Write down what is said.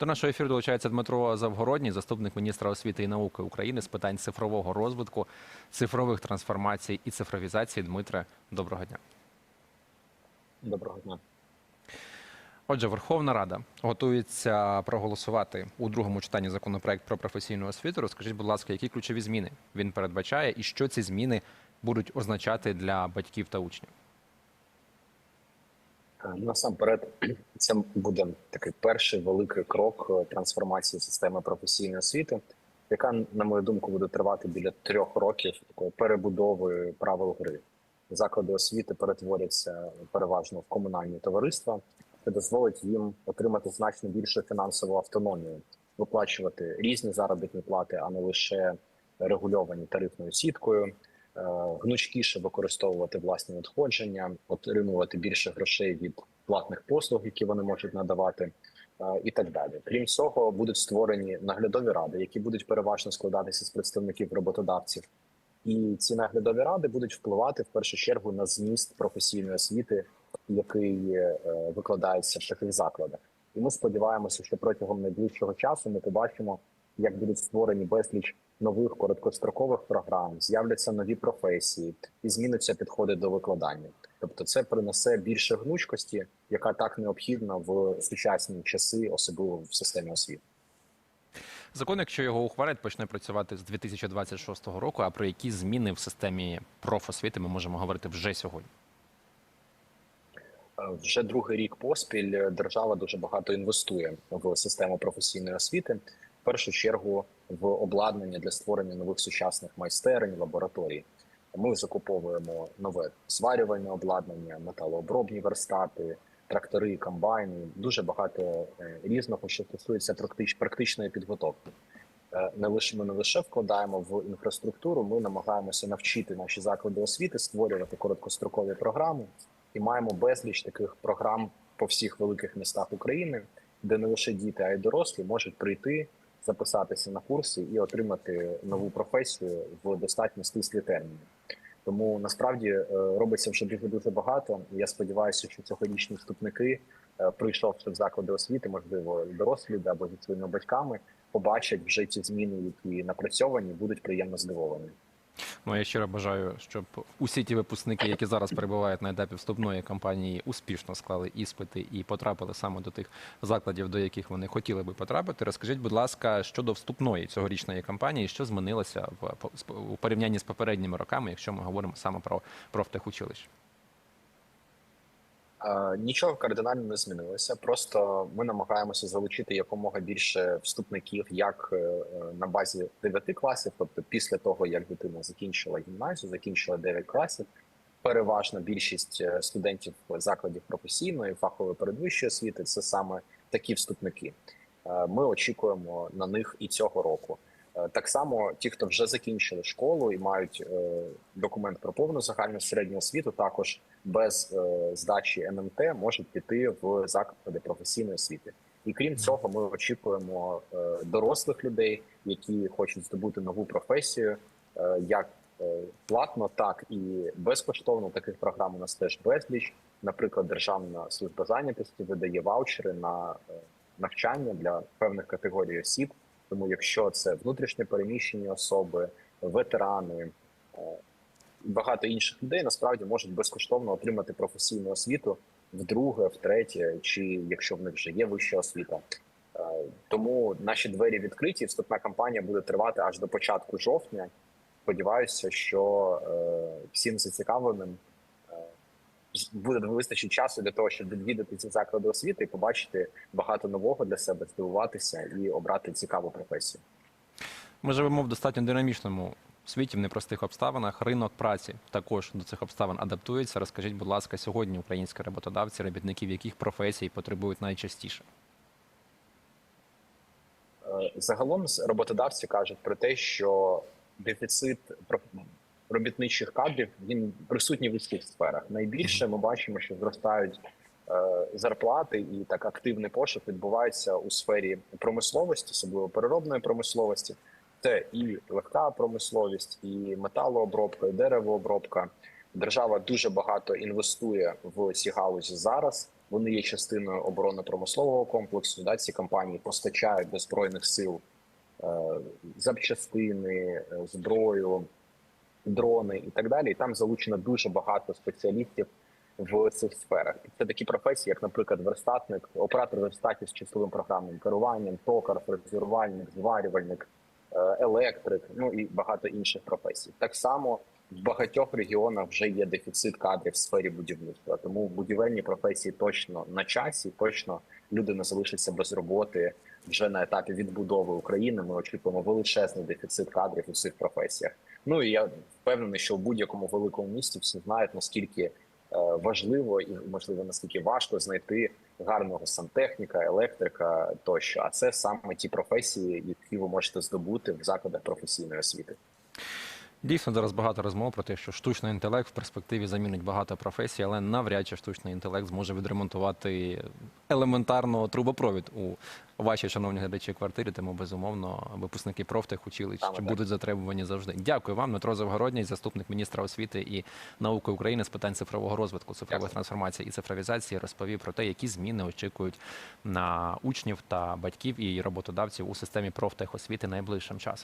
До нашого ефіру долучається Дмитро Завгородній, заступник міністра освіти і науки України з питань цифрового розвитку, цифрових трансформацій і цифровізації. Дмитре, доброго дня. Доброго дня. Отже, Верховна Рада готується проголосувати у другому читанні законопроект про професійну освіту. Розкажіть, будь ласка, які ключові зміни він передбачає, і що ці зміни будуть означати для батьків та учнів? Е, Насамперед, це буде такий перший великий крок е, трансформації системи професійної освіти, яка, на мою думку, буде тривати біля трьох років такої перебудови правил гри. Заклади освіти перетворяться переважно в комунальні товариства, що дозволить їм отримати значно більшу фінансову автономію, виплачувати різні заробітні плати, а не лише регульовані тарифною сіткою. Е, Гнучкіше використовувати власні надходження, отримувати більше грошей від платних послуг, які вони можуть надавати, е, і так далі. Крім цього, будуть створені наглядові ради, які будуть переважно складатися з представників роботодавців. І ці наглядові ради будуть впливати в першу чергу на зміст професійної освіти, який е, викладається в таких закладах. І ми сподіваємося, що протягом найближчого часу ми побачимо, як будуть створені безліч нових короткострокових програм, з'являться нові професії і зміниться підходи до викладання. Тобто, це принесе більше гнучкості, яка так необхідна в сучасні часи, особливо в системі освіти. Закон, якщо його ухвалять, почне працювати з 2026 року. А про які зміни в системі профосвіти ми можемо говорити вже сьогодні? Е, Вже другий рік поспіль держава дуже багато інвестує в систему професійної освіти. Першу чергу в обладнання для створення нових сучасних майстерень, лабораторій. Ми закуповуємо нове зварювальне обладнання, металообробні верстати, трактори, комбайни. Дуже багато е, різного, що стосується практич, практичної підготовки. Е, Не лише ми не лише вкладаємо в інфраструктуру, ми намагаємося навчити наші заклади освіти створювати короткострокові програми і маємо безліч таких програм по всіх великих містах України, де не лише діти, а й дорослі можуть прийти, записатися на курси і отримати нову професію в достатньо стислі терміни. Тому насправді е, робиться вже дуже дуже багато. Я сподіваюся, що цьогорічні вступники, е, прийшовши в заклади освіти, можливо, дорослі або зі своїми батьками, побачать вже ці зміни, які напрацьовані, будуть приємно здивовані. Ну я щиро бажаю, щоб усі ті випускники, які зараз перебувають на етапі вступної кампанії, успішно склали іспити і потрапили саме до тих закладів, до яких вони хотіли би потрапити. Розкажіть, будь ласка, щодо вступної цьогорічної кампанії, що змінилося в у порівнянні з попередніми роками, якщо ми говоримо саме про профтехучилище? Е, Нічого кардинально не змінилося. Просто ми намагаємося залучити якомога більше вступників, як е, на базі 9 класів, тобто після того, як дитина закінчила гімназію, закінчила 9 класів. Переважна більшість е, студентів закладів професійної фахової передвищої освіти це саме такі вступники. Е, Ми очікуємо на них і цього року. Е, Так само ті, хто вже закінчили школу і мають е, документ про повну загальну середню освіту, також без е, здачі НМТ можуть піти в заклади професійної освіти. І крім цього, ми очікуємо дорослих людей, які хочуть здобути нову професію, як платно, так і безкоштовно. Таких програм у нас теж безліч. Наприклад, Державна служба зайнятості видає ваучери на навчання для певних категорій осіб. Тому, якщо це внутрішньо переміщені особи, ветерани, е, багато інших людей насправді можуть безкоштовно отримати професійну освіту вдруге, втретє, чи якщо в них вже є вища освіта. Е, Тому наші двері відкриті. Вступна кампанія буде тривати аж до початку жовтня. Сподіваюся, що е, всім зацікавленим буде вистачить часу для того, щоб відвідати ці заклади освіти і побачити багато нового для себе, здивуватися і обрати цікаву професію. Ми живемо в достатньо динамічному світі в непростих обставинах. Ринок праці також до цих обставин адаптується. Розкажіть, будь ласка, сьогодні українські роботодавці, робітників яких професій потребують найчастіше? Е, Загалом роботодавці кажуть про те, що дефіцит робітничих кадрів він присутній в усіх сферах. Найбільше ми бачимо, що зростають е, зарплати, і так активний пошук відбувається у сфері промисловості, особливо переробної промисловості. Це і легка промисловість, і металообробка, і деревообробка. Держава дуже багато інвестує в ці галузі зараз. Вони є частиною оборонно-промислового комплексу. Да, ці компанії постачають до збройних сил е, запчастини, е, зброю, дрони і так далі. І там залучено дуже багато спеціалістів в цих сферах. Це такі професії, як, наприклад, верстатник, оператор верстатів з числовим програмним керуванням, токар, фрезерувальник, зварювальник, е, електрик, ну і багато інших професій. Так само в багатьох регіонах вже є дефіцит кадрів в сфері будівництва. Тому будівельні професії точно на часі, точно люди не залишаться без роботи вже на етапі відбудови України. Ми очікуємо величезний дефіцит кадрів у цих професіях. Ну і я впевнений, що в будь-якому великому місті всі знають наскільки е, важливо і можливо наскільки важко знайти гарного сантехніка, електрика тощо. А це саме ті професії, які ви можете здобути в закладах професійної освіти. Дійсно, зараз багато розмов про те, що штучний інтелект в перспективі замінить багато професій, але навряд чи штучний інтелект зможе відремонтувати елементарно трубопровід у вашій, шановні глядачі, квартирі. Тому безумовно випускники профтехучилищ Саме так. будуть затребувані завжди. Дякую вам, Дмитро Завгородній, заступник міністра освіти і науки України з питань цифрового розвитку, цифрової трансформації і цифровізації. Розповів про те, які зміни очікують на учнів та батьків і роботодавців у системі профтехосвіти найближчим часом.